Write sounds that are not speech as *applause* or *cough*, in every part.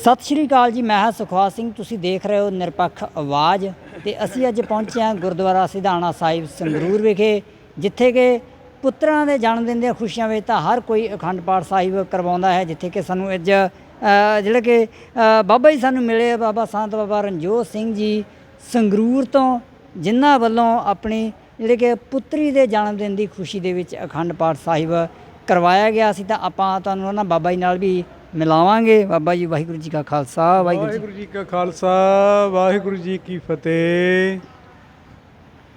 ਸਤਿ ਸ਼੍ਰੀ ਅਕਾਲ ਜੀ ਮੈਂ ਹਾਂ ਸੁਖਵਾਸ ਸਿੰਘ ਤੁਸੀਂ ਦੇਖ ਰਹੇ ਹੋ ਨਿਰਪੱਖ ਆਵਾਜ਼ ਤੇ ਅਸੀਂ ਅੱਜ ਪਹੁੰਚੇ ਹਾਂ ਗੁਰਦੁਆਰਾ ਸਿਧਾਣਾ ਸਾਹਿਬ ਸੰਗਰੂਰ ਵਿਖੇ ਜਿੱਥੇ ਕਿ ਪੁੱਤਰਾਂ ਦੇ ਜਨਮ ਦਿਨ ਦੀਆਂ ਖੁਸ਼ੀਆਂ ਵਿੱਚ ਤਾਂ ਹਰ ਕੋਈ ਅਖੰਡ ਪਾਠ ਸਾਹਿਬ ਕਰਵਾਉਂਦਾ ਹੈ ਜਿੱਥੇ ਕਿ ਸਾਨੂੰ ਅੱਜ ਅ, ਜਿਹੜੇ ਕਿ ਬਾਬਾ ਜੀ ਸਾਨੂੰ ਮਿਲੇ ਬਾਬਾ ਸੰਤ ਬਾਬਾ ਰਣਜੋਤ ਸਿੰਘ ਜੀ ਸੰਗਰੂਰ ਤੋਂ ਜਿਨ੍ਹਾਂ ਵੱਲੋਂ ਆਪਣੀ ਜਿਹੜੇ ਕਿ ਪੁੱਤਰੀ ਦੇ ਜਨਮ ਦਿਨ ਦੀ ਖੁਸ਼ੀ ਦੇ ਵਿੱਚ ਅਖੰਡ ਪਾਠ ਸਾਹਿਬ ਕਰਵਾਇਆ ਗਿਆ ਸੀ ਤਾਂ ਆਪਾਂ ਤੁਹਾਨੂੰ ਉਹਨਾਂ ਬਾਬਾ ਜੀ ਨਾਲ ਵੀ ਮਿਲਾਵਾਂਗੇ। ਬਾਬਾ ਜੀ ਵਾਹਿਗੁਰੂ ਜੀ ਕਾ ਖਾਲਸਾ ਵਾਹਿਗੁਰੂ ਜੀ ਵਾਹਿਗੁਰੂ ਜੀ ਕਾ ਖਾਲਸਾ ਵਾਹਿਗੁਰੂ ਜੀ ਕੀ ਫਤਿਹ।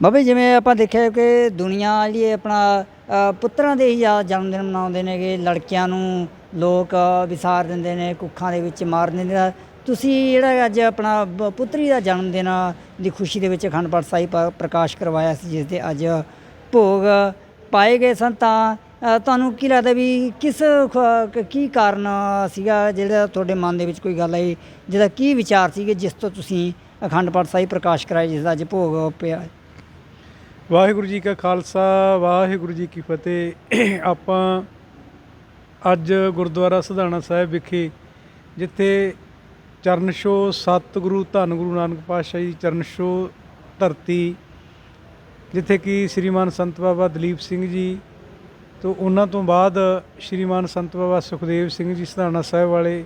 ਬਾਬਾ ਜਿਵੇਂ ਆਪਾਂ ਦੇਖਿਆ ਕਿ ਦੁਨੀਆ ਜਿਹੜੀ ਹੈ ਆਪਣਾ ਅ, ਪੁੱਤਰਾਂ ਦੇ ਹੀ ਜ਼ਿਆਦਾ ਜਨਮ ਦਿਨ ਮਨਾਉਂਦੇ ਨੇਗੇ ਲੜਕਿਆਂ ਨੂੰ ਲੋਕ ਵਿਸਾਰ ਦਿੰਦੇ ਨੇ ਕੁੱਖਾਂ ਦੇ ਵਿੱਚ ਮਾਰ ਦਿੰਦੇ ਨੇ। ਤੁਸੀਂ ਜਿਹੜਾ ਅੱਜ ਆਪਣਾ ਬ- ਪੁੱਤਰੀ ਦਾ ਜਨਮ ਦਿਨ ਦੀ ਖੁਸ਼ੀ ਦੇ ਵਿੱਚ ਅਖੰਡ ਪਾਠ ਸਾਹਿਬ ਪ- ਪ੍ਰਕਾਸ਼ ਕਰਵਾਇਆ ਸੀ ਜਿਸ ਦੇ ਅੱਜ ਭੋਗ ਪਾਏ ਗਏ ਸਨ ਤਾਂ ਤੁਹਾਨੂੰ ਕੀ ਲੱਗਦਾ ਵੀ ਕਿਸ ਖ- ਕੀ ਕਾਰਨ ਸੀਗਾ ਜਿਹੜਾ ਤੁਹਾਡੇ ਮਨ ਦੇ ਵਿੱਚ ਕੋਈ ਗੱਲ ਆਈ, ਜਿਹਦਾ ਕੀ ਵਿਚਾਰ ਸੀਗੇ ਜਿਸ ਤੋਂ ਤੁਸੀਂ ਅਖੰਡ ਪਾਠ ਸਾਹਿਬ ਪ੍ਰਕਾਸ਼ ਕਰਾਏ, ਜਿਸ ਦਾ ਅੱਜ ਭੋਗ ਪਿਆ ਵਾਹਿਗੁਰੂ ਜੀ ਕਾ ਖਾਲਸਾ, ਵਾਹਿਗੁਰੂ ਜੀ ਕੀ ਫਤਿਹ। ਆਪਾਂ ਅੱਜ ਗੁਰਦੁਆਰਾ ਸਧਾਣਾ ਸਾਹਿਬ ਵਿਖੇ, ਜਿੱਥੇ ਚਰਨ ਛੋਹ ਸਤਿਗੁਰੂ ਧੰਨ ਗੁਰੂ ਨਾਨਕ ਪਾਤਸ਼ਾਹ ਜੀ ਦੀ ਚਰਨ ਛੋਹ ਧਰਤੀ, ਜਿੱਥੇ ਕਿ ਸ੍ਰੀਮਾਨ ਸੰਤ ਬਾਬਾ ਦਲੀਪ ਸਿੰਘ ਜੀ ਤੋਂ ਉਹਨਾਂ ਤੋਂ ਬਾਅਦ ਸ੍ਰੀਮਾਨ ਸੰਤ ਬਾਬਾ ਸੁਖਦੇਵ ਸਿੰਘ ਜੀ ਸਧਾਣਾ ਸਾਹਿਬ ਵਾਲੇ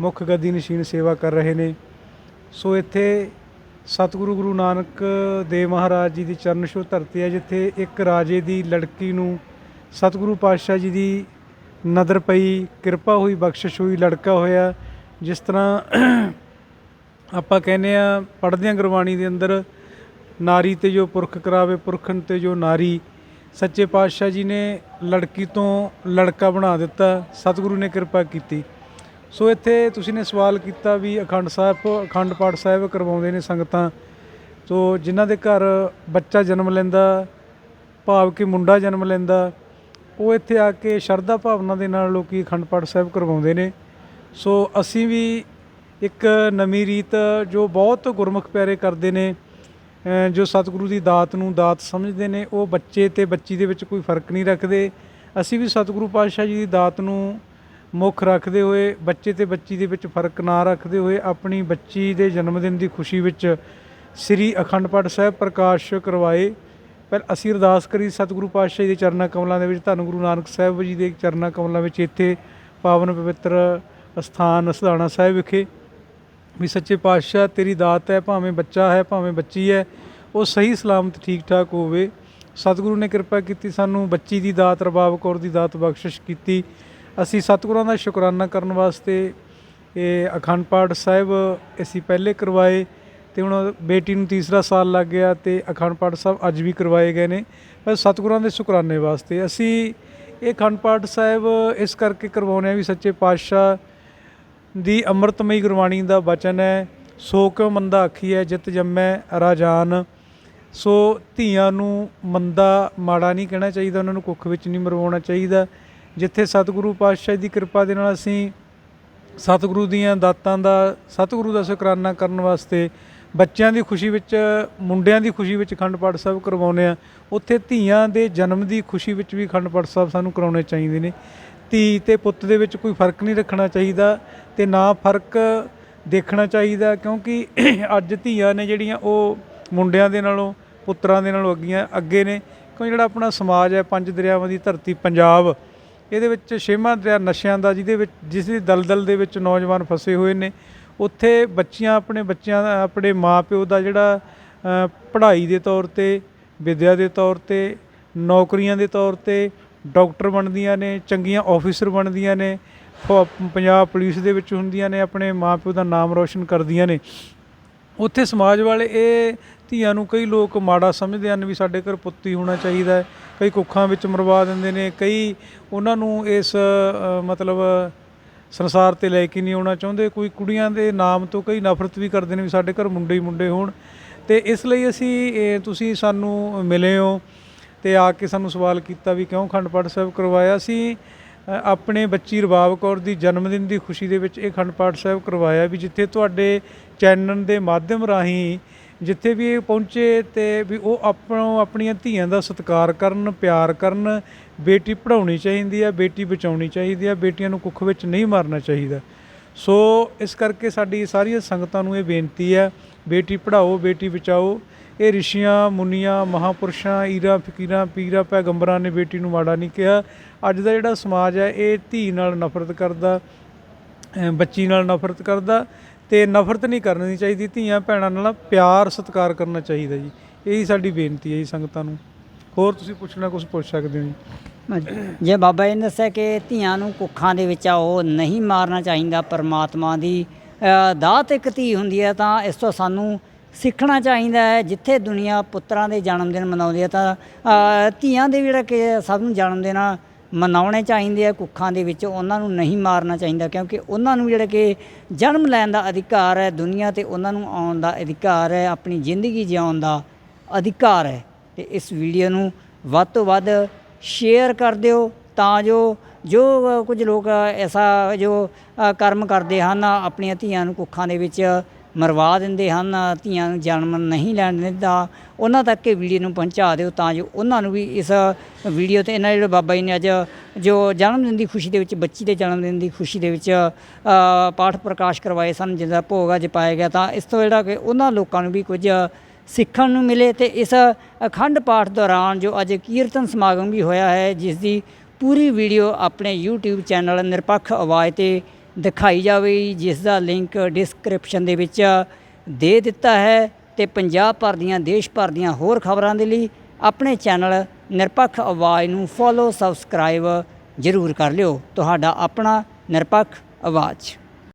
ਮੁੱਖ ਗੱਦੀ ਨਸ਼ੀਨ ਸੇਵਾ ਕਰ ਰਹੇ ਨੇ। ਸੋ ਇੱਥੇ ਸਤਿਗੁਰੂ ਗੁਰੂ ਨਾਨਕ ਦੇਵ ਮਹਾਰਾਜ ਜੀ ਦੀ ਚਰਨ ਛੋਹ ਧਰਤੀ ਹੈ, ਜਿੱਥੇ ਇੱਕ ਰਾਜੇ ਦੀ ਲੜਕੀ ਨੂੰ ਸਤਿਗੁਰੂ ਪਾਤਸ਼ਾਹ ਜੀ ਦੀ ਨਦਰ ਪਈ, ਕਿਰਪਾ ਹੋਈ, ਬਖਸ਼ਿਸ਼ ਹੋਈ, ਲੜਕਾ ਹੋਇਆ, ਜਿਸ ਤਰ੍ਹਾਂ ਆਪਾਂ ਕਹਿੰਦੇ ਆ ਪੜ੍ਹਦਿਆਂ ਗੁਰਬਾਣੀ ਦੇ ਅੰਦਰ ਨਾਰੀ ਤੇ ਜੋ ਪੁਰਖ ਕਰਾਵੇ, ਪੁਰਖਨ ਤੇ ਜੋ ਨਾਰੀ ਸੱਚੇ ਪਾਤਸ਼ਾਹ ਜੀ ਨੇ ਲੜਕੀ ਤੋਂ ਲੜਕਾ ਬਣਾ ਦਿੱਤਾ, ਸਤਿਗੁਰੂ ਨੇ ਕਿਰਪਾ ਕੀਤੀ। ਸੋ ਇੱਥੇ ਤੁਸੀਂ ਨੇ ਸਵਾਲ ਕੀਤਾ ਵੀ ਅਖੰਡ ਸਾਹਿਬ, ਅਖੰਡ ਪਾਠ ਸਾਹਿਬ ਕਰਵਾਉਂਦੇ ਨੇ ਸੰਗਤਾਂ। ਸੋ ਜਿਨ੍ਹਾਂ ਦੇ ਘਰ ਬੱਚਾ ਜਨਮ ਲੈਂਦਾ, ਭਾਵ ਕਿ ਮੁੰਡਾ ਜਨਮ ਲੈਂਦਾ, ਉਹ ਇੱਥੇ ਆ ਕੇ ਸ਼ਰਧਾ ਭਾਵਨਾ ਦੇ ਨਾਲ ਲੋਕੀ ਅਖੰਡ ਪਾਠ ਸਾਹਿਬ ਕਰਵਾਉਂਦੇ ਨੇ। ਸੋ ਅਸੀਂ ਵੀ ਇੱਕ ਨਵੀਂ ਰੀਤ ਜੋ ਬਹੁਤ ਗੁਰਮੁਖ ਪਿਆਰੇ ਕਰਦੇ ਨੇ ਜੋ ਸਤਿਗੁਰੂ ਦੀ ਦਾਤ ਨੂੰ ਦਾਤ ਸਮਝਦੇ ਨੇ, ਉਹ ਬੱਚੇ ਤੇ ਬੱਚੀ ਦੇ ਵਿੱਚ ਕੋਈ ਫ਼ਰਕ ਨਹੀਂ ਰੱਖਦੇ। ਅਸੀਂ ਵੀ ਸਤਿਗੁਰੂ ਪਾਤਸ਼ਾਹ ਜੀ ਦੀ ਦਾਤ ਨੂੰ ਮੁੱਖ ਰੱਖਦੇ ਹੋਏ, ਬੱਚੇ ਤੇ ਬੱਚੀ ਦੇ ਵਿੱਚ ਫ਼ਰਕ ਨਾ ਰੱਖਦੇ ਹੋਏ, ਆਪਣੀ ਬੱਚੀ ਦੇ ਜਨਮ ਦਿਨ ਦੀ ਖੁਸ਼ੀ ਵਿੱਚ ਸ੍ਰੀ ਅਖੰਡ ਪਾਠ ਸਾਹਿਬ ਪ੍ਰਕਾਸ਼ ਕਰਵਾਏ। ਪਰ ਅਸੀਂ ਅਰਦਾਸ ਕਰੀ ਸਤਿਗੁਰੂ ਪਾਤਸ਼ਾਹ ਜੀ ਦੇ ਚਰਨਾਂ ਕਮਲਾਂ ਦੇ ਵਿੱਚ, ਧੰਨ ਗੁਰੂ ਨਾਨਕ ਸਾਹਿਬ ਜੀ ਦੇ ਚਰਨਾਂ ਕਮਲਾਂ ਵਿੱਚ ਇੱਥੇ ਪਾਵਨ ਪਵਿੱਤਰ ਅਸਥਾਨ ਸਧਾਣਾ ਸਾਹਿਬ ਵਿਖੇ ਵੀ ਸੱਚੇ ਪਾਤਸ਼ਾਹ ਤੇਰੀ ਦਾਤ ਹੈ, ਭਾਵੇਂ ਬੱਚਾ ਹੈ, ਭਾਵੇਂ ਬੱਚੀ ਹੈ, ਉਹ ਸਹੀ, ਸਲਾਮਤ ਠੀਕ ਠਾਕ ਹੋਵੇ। ਸਤਿਗੁਰੂ ਨੇ ਕਿਰਪਾ ਕੀਤੀ ਸਾਨੂੰ ਬੱਚੀ ਦੀ ਦਾਤ, ਰਬਾਬ ਕੌਰ ਦੀ ਦਾਤ ਬਖਸ਼ਿਸ਼ ਕੀਤੀ। ਅਸੀਂ ਸਤਿਗੁਰਾਂ ਦਾ ਸ਼ੁਕਰਾਨਾ ਕਰਨ ਵਾਸਤੇ ਇਹ ਅਖੰਡ ਪਾਠ ਸਾਹਿਬ ਅਸੀਂ ਪਹਿਲੇ ਕਰਵਾਏ ਤੇ ਹੁਣ ਬੇਟੀ ਨੂੰ ਤੀਸਰਾ ਸਾਲ ਲੱਗ ਗਿਆ ਤੇ ਅਖੰਡ ਪਾਠ ਸਾਹਿਬ ਅੱਜ ਵੀ ਕਰਵਾਏ ਗਏ ਨੇ। ਪਰ ਸਤਿਗੁਰਾਂ ਦੇ ਸ਼ੁਕਰਾਨੇ ਵਾਸਤੇ ਅਸੀਂ ਇਹ ਅਖੰਡ ਪਾਠ ਸਾਹਿਬ ਇਸ ਕਰਕੇ ਕਰਵਾਉਂਦੇ ਆ ਵੀ ਸੱਚੇ ਪਾਤਸ਼ਾਹ ਦੀ ਅੰਮ੍ਰਿਤਮਈ ਗੁਰਬਾਣੀ ਦਾ ਬਚਨ ਹੈ, ਸੋ ਕਿਉ ਮੰਦਾ ਆਖੀਐ ਜਿਤ ਜੰਮੈ ਰਾਜਾਨ ਸੋ ਧੀਆਂ ਨੂੰ ਮੰਦਾ ਮਾੜਾ ਨਹੀਂ ਕਹਿਣਾ ਚਾਹੀਦਾ, ਉਹਨਾਂ ਨੂੰ ਕੁੱਖ ਵਿੱਚ ਨਹੀਂ ਮਰਵਾਉਣਾ ਚਾਹੀਦਾ। ਜਿੱਥੇ ਸਤਿਗੁਰੂ ਪਾਤਸ਼ਾਹ ਦੀ ਕਿਰਪਾ ਦੇ ਨਾਲ ਅਸੀਂ ਸਤਿਗੁਰੂ ਦੀਆਂ ਦਾਤਾਂ ਦਾ, ਸਤਿਗੁਰੂ ਦਾ ਸ਼ੁਕਰਾਨਾ ਕਰਨ ਵਾਸਤੇ ਬੱਚਿਆਂ ਦੀ ਖੁਸ਼ੀ ਵਿੱਚ, ਮੁੰਡਿਆਂ ਦੀ ਖੁਸ਼ੀ ਵਿੱਚ ਖੰਡ ਪਾਠ ਸਾਹਿਬ ਕਰਵਾਉਂਦੇ ਆ ਉੱਥੇ ਧੀਆਂ ਦੇ ਜਨਮ ਦੀ ਖੁਸ਼ੀ ਵਿੱਚ ਵੀ ਖੰਡ ਪਾਠ ਸਾਹਿਬ ਸਾਨੂੰ ਕਰਾਉਣੇ ਚਾਹੀਦੇ ਨੇ। ਧੀ ਤੇ ਪੁੱਤ ਦੇ ਵਿੱਚ ਕੋਈ ਫ਼ਰਕ ਨਹੀਂ ਰੱਖਣਾ ਚਾਹੀਦਾ ਤੇ ਨਾ ਫ਼ਰਕ ਦੇਖਣਾ ਚਾਹੀਦਾ ਕਿਉਂਕਿ *clears throat* ਅੱਜ ਧੀਆਂ ਨੇ ਜਿਹੜੀਆਂ ਉਹ ਮੁੰਡਿਆਂ ਦੇ ਨਾਲੋਂ, ਪੁੱਤਰਾਂ ਦੇ ਨਾਲੋਂ ਅੱਗੀਆਂ, ਅੱਗੇ ਨੇ। ਕਿਉਂ ਜਿਹੜਾ ਆਪਣਾ ਸਮਾਜ ਹੈ, ਪੰਜ ਦਰਿਆਵਾਂ ਦੀ ਧਰਤੀ ਪੰਜਾਬ, ਇਹਦੇ ਵਿੱਚ ਛੇਵਾਂ ਦਰਿਆ ਨਸ਼ਿਆਂ ਦਾ, ਜਿਹਦੇ ਵਿੱਚ, ਜਿਸ ਦੀ ਦਲਦਲ ਦੇ ਵਿੱਚ ਨੌਜਵਾਨ ਫਸੇ ਹੋਏ ਨੇ। ਉੱਥੇ ਬੱਚੀਆਂ, ਆਪਣੇ ਬੱਚਿਆਂ ਦਾ, ਆਪਣੇ ਮਾਪਿਓ ਦਾ ਜਿਹੜਾ ਪੜ੍ਹਾਈ ਦੇ ਤੌਰ ਤੇ, ਵਿਦਿਆ ਦੇ ਤੌਰ ਤੇ, ਨੌਕਰੀਆਂ ਦੇ ਤੌਰ ਤੇ ਡਾਕਟਰ ਬਣਦੀਆਂ ਨੇ, ਚੰਗੀਆਂ ਆਫੀਸਰ ਬਣਦੀਆਂ ਨੇ ਫ- ਪੰਜਾਬ ਪੁਲਿਸ ਦੇ ਵਿੱਚ ਹੁੰਦੀਆਂ ਨੇ, ਆਪਣੇ ਮਾਪਿਓ ਦਾ ਨਾਮ ਰੋਸ਼ਨ ਕਰਦੀਆਂ ਨੇ। ਉੱਥੇ ਸਮਾਜ ਵਾਲੇ ਇਹ ਧੀਆਂ ਨੂੰ ਕਈ ਲੋਕ ਮਾੜਾ ਸਮਝਦੇ ਹਨ ਵੀ ਸਾਡੇ ਘਰ ਪੁੱਤੀ ਹੋਣਾ ਚਾਹੀਦਾ ਹੈ, ਕਈ ਕੁੱਖਾਂ ਵਿੱਚ ਮਰਵਾ ਦਿੰਦੇ ਨੇ, ਕਈ ਉਹਨਾਂ ਨੂੰ ਇਸ ਮਤਲਬ ਸੰਸਾਰ ਤੇ ਲੈ ਕੇ ਨਹੀਂ ਆਉਣਾ ਚਾਹੁੰਦੇ। ਕੋਈ ਕੁੜੀਆਂ ਦੇ ਨਾਮ ਤੋਂ ਕਈ ਨਫ਼ਰਤ ਵੀ ਕਰਦੇ ਨੇ ਵੀ ਸਾਡੇ ਘਰ ਮੁੰਡੇ ਹੀ ਮੁੰਡੇ ਹੋਣ। ਤੇ ਇਸ ਲਈ ਅਸੀਂ ਤੁਸੀਂ ਸਾਨੂੰ ਮਿਲੇ ਹੋ। ਤੇ ਆ ਕੇ ਸਾਨੂੰ ਸਵਾਲ ਕੀਤਾ ਵੀ ਕਿਉਂ ਖੰਡ ਪਾਠ ਸਾਹਿਬ ਕਰਵਾਇਆ ਸੀ? ਆਪਣੇ ਬੱਚੀ ਰਬਾਬ ਕੌਰ ਦੀ ਜਨਮ ਦਿਨ ਦੀ ਖੁਸ਼ੀ ਦੇ ਵਿੱਚ ਇਹ ਖੰਡ ਪਾਠ ਸਾਹਿਬ ਕਰਵਾਇਆ ਵੀ ਜਿੱਥੇ ਤੁਹਾਡੇ ਚੈਨਲ ਦੇ ਮਾਧਿਅਮ ਰਾਹੀਂ ਜਿੱਥੇ ਵੀ ਇਹ ਪਹੁੰਚੇ ਤੇ ਵੀ ਉਹ ਆਪਣੋ ਆਪਣੀਆਂ ਧੀਆਂ ਦਾ ਸਤਿਕਾਰ ਕਰਨ, ਪਿਆਰ ਕਰਨ, ਬੇਟੀ ਪੜਾਉਣੀ ਚਾਹੀਦੀ ਆ, ਬੇਟੀ ਬਚਾਉਣੀ ਚਾਹੀਦੀ ਆ, ਬੇਟੀਆਂ ਨੂੰ ਕੁੱਖ ਵਿੱਚ ਨਹੀਂ ਮਾਰਨਾ ਚਾਹੀਦਾ। ਸੋ ਇਸ ਕਰਕੇ ਸਾਡੀ ਸਾਰੀਆਂ ਸੰਗਤਾਂ ਨੂੰ ਇਹ ਬੇਨਤੀ ਹੈ, ਬੇਟੀ ਪੜ੍ਹਾਓ, ਬੇਟੀ ਬਚਾਓ ਇਹ ਰਿਸ਼ੀਆਂ, ਮੁਨੀਆਂ, ਮਹਾਪੁਰਸ਼ਾਂ, ਈਰਾ, ਫਕੀਰਾਂ, ਪੀਰਾਂ, ਪੈਗੰਬਰਾਂ ਨੇ ਬੇਟੀ ਨੂੰ ਮਾੜਾ ਨਹੀਂ ਕਿਹਾ। ਅੱਜ ਦਾ ਜਿਹੜਾ ਸਮਾਜ ਹੈ, ਇਹ ਧੀ ਨਾਲ ਨਫ਼ਰਤ ਕਰਦਾ ਬੱਚੀ ਨਾਲ ਨਫ਼ਰਤ ਕਰਦਾ ਤੇ ਨਫ਼ਰਤ ਨਹੀਂ ਕਰਨੀ ਚਾਹੀਦੀ, ਧੀਆਂ ਭੈਣਾਂ ਨਾਲ ਪਿਆਰ, ਸਤਿਕਾਰ ਕਰਨਾ ਚਾਹੀਦਾ ਜੀ। ਇਹੀ ਸਾਡੀ ਬੇਨਤੀ ਹੈ ਜੀ ਸੰਗਤਾਂ ਨੂੰ। ਹੋਰ ਤੁਸੀਂ ਪੁੱਛਣਾ ਕੁਝ ਪੁੱਛ ਸਕਦੇ ਹੋ ਜੀ? ਜੇ ਬਾਬਾ ਜੀ ਨੇ ਦੱਸਿਆ ਕਿ ਧੀਆਂ ਨੂੰ ਕੁੱਖਾਂ ਦੇ ਵਿੱਚ ਉਹ ਨਹੀਂ ਮਾਰਨਾ ਚਾਹੀਦਾ, ਪਰਮਾਤਮਾ ਦੀ ਦਾਤ ਇੱਕ ਧੀ ਹੁੰਦੀ ਹੈ, ਤਾਂ ਇਸ ਤੋਂ ਸਾਨੂੰ ਸਿੱਖਣਾ ਚਾਹੀਦਾ ਹੈ। ਜਿੱਥੇ ਦੁਨੀਆ ਪੁੱਤਰਾਂ ਦੇ ਜਨਮ ਦਿਨ ਮਨਾਉਂਦੀ ਹੈ ਤਾਂ ਧੀਆਂ ਦੇ ਵੀ ਜਿਹੜਾ ਕਿ ਸਭ ਨੂੰ ਜਨਮ ਦਿਨ ਮਨਾਉਣੇ ਚਾਹੀਦੇ ਆ। ਕੁੱਖਾਂ ਦੇ ਵਿੱਚ ਉਹਨਾਂ ਨੂੰ ਨਹੀਂ ਮਾਰਨਾ ਚਾਹੀਦਾ ਕਿਉਂਕਿ ਉਹਨਾਂ ਨੂੰ ਜਿਹੜਾ ਕਿ ਜਨਮ ਲੈਣ ਦਾ ਅਧਿਕਾਰ ਹੈ। ਦੁਨੀਆ ਤੇ ਉਹਨਾਂ ਨੂੰ ਆਉਣ ਦਾ ਅਧਿਕਾਰ ਹੈ। ਆਪਣੀ ਜ਼ਿੰਦਗੀ ਜਿਉਣ ਦਾ ਅਧਿਕਾਰ ਹੈ। ਤੇ ਇਸ ਵੀਡੀਓ ਨੂੰ ਵੱਧ ਤੋਂ ਵੱਧ ਸ਼ੇਅਰ ਕਰ ਦਿਓ ਤਾਂ ਜੋ ਜੋ ਕੁਝ ਲੋਕ ਐਸਾ ਜੋ ਕਰਮ ਕਰਦੇ ਹਨ, ਆਪਣੀਆਂ ਧੀਆਂ ਨੂੰ ਕੁੱਖਾਂ ਦੇ ਵਿੱਚ ਮਰਵਾ ਦਿੰਦੇ ਹਨ, ਧੀਆਂ ਨੂੰ ਜਨਮ ਨਹੀਂ ਲੈਣ ਦਿੰਦਾ। ਉਹਨਾਂ ਤੱਕ ਇਹ ਵੀਡੀਓ ਨੂੰ ਪਹੁੰਚਾ ਦਿਓ ਤਾਂ ਜੋ ਉਹਨਾਂ ਨੂੰ ਵੀ ਇਸ ਵੀਡੀਓ ਤੇ ਇਹਨਾਂ ਜਿਹੜੇ ਬਾਬਾ ਜੀ ਨੇ ਅੱਜ ਜੋ ਜਨਮ ਦਿਨ ਦੀ ਖੁਸ਼ੀ ਦੇ ਵਿੱਚ, ਬੱਚੀ ਦੇ ਜਨਮ ਦਿਨ ਦੀ ਖੁਸ਼ੀ ਦੇ ਵਿੱਚ ਪਾਠ ਪ੍ਰਕਾਸ਼ ਕਰਵਾਏ ਸਨ, ਜਿਹਦਾ ਭੋਗ ਅੱਜ ਪਾਇਆ ਗਿਆ। ਤਾਂ ਇਸ ਤੋਂ ਜਿਹੜਾ ਕਿ ਉਹਨਾਂ ਲੋਕਾਂ ਨੂੰ ਵੀ ਕੁਝ ਸਿੱਖਣ ਨੂੰ ਮਿਲੇ ਤੇ ਇਸ ਅਖੰਡ ਪਾਠ ਦੌਰਾਨ ਜੋ ਅੱਜ ਕੀਰਤਨ ਸਮਾਗਮ ਵੀ ਹੋਇਆ ਹੈ, ਜਿਸ ਦੀ ਪੂਰੀ ਵੀਡੀਓ ਆਪਣੇ YouTube ਚੈਨਲ ਨਿਰਪੱਖ ਆਵਾਜ਼ ਤੇ ਦਿਖਾਈ ਜਾਵੇ, ਜਿਸ ਦਾ ਲਿੰਕ ਡਿਸਕ੍ਰਿਪਸ਼ਨ ਦੇ ਵਿੱਚ ਦੇ ਦਿੱਤਾ ਹੈ ਤੇ ਪੰਜਾਬ ਭਰ ਦੀਆਂ, ਦੇਸ਼ ਭਰ ਦੀਆਂ ਹੋਰ ਖਬਰਾਂ ਦੇ ਲਈ ਆਪਣੇ ਚੈਨਲ ਨਿਰਪੱਖ ਆਵਾਜ਼ ਨੂੰ ਫੋਲੋ ਸਬਸਕ੍ਰਾਈਬ ਜ਼ਰੂਰ ਕਰ ਲਿਓ। ਤੁਹਾਡਾ ਆਪਣਾ ਨਿਰਪੱਖ ਆਵਾਜ਼।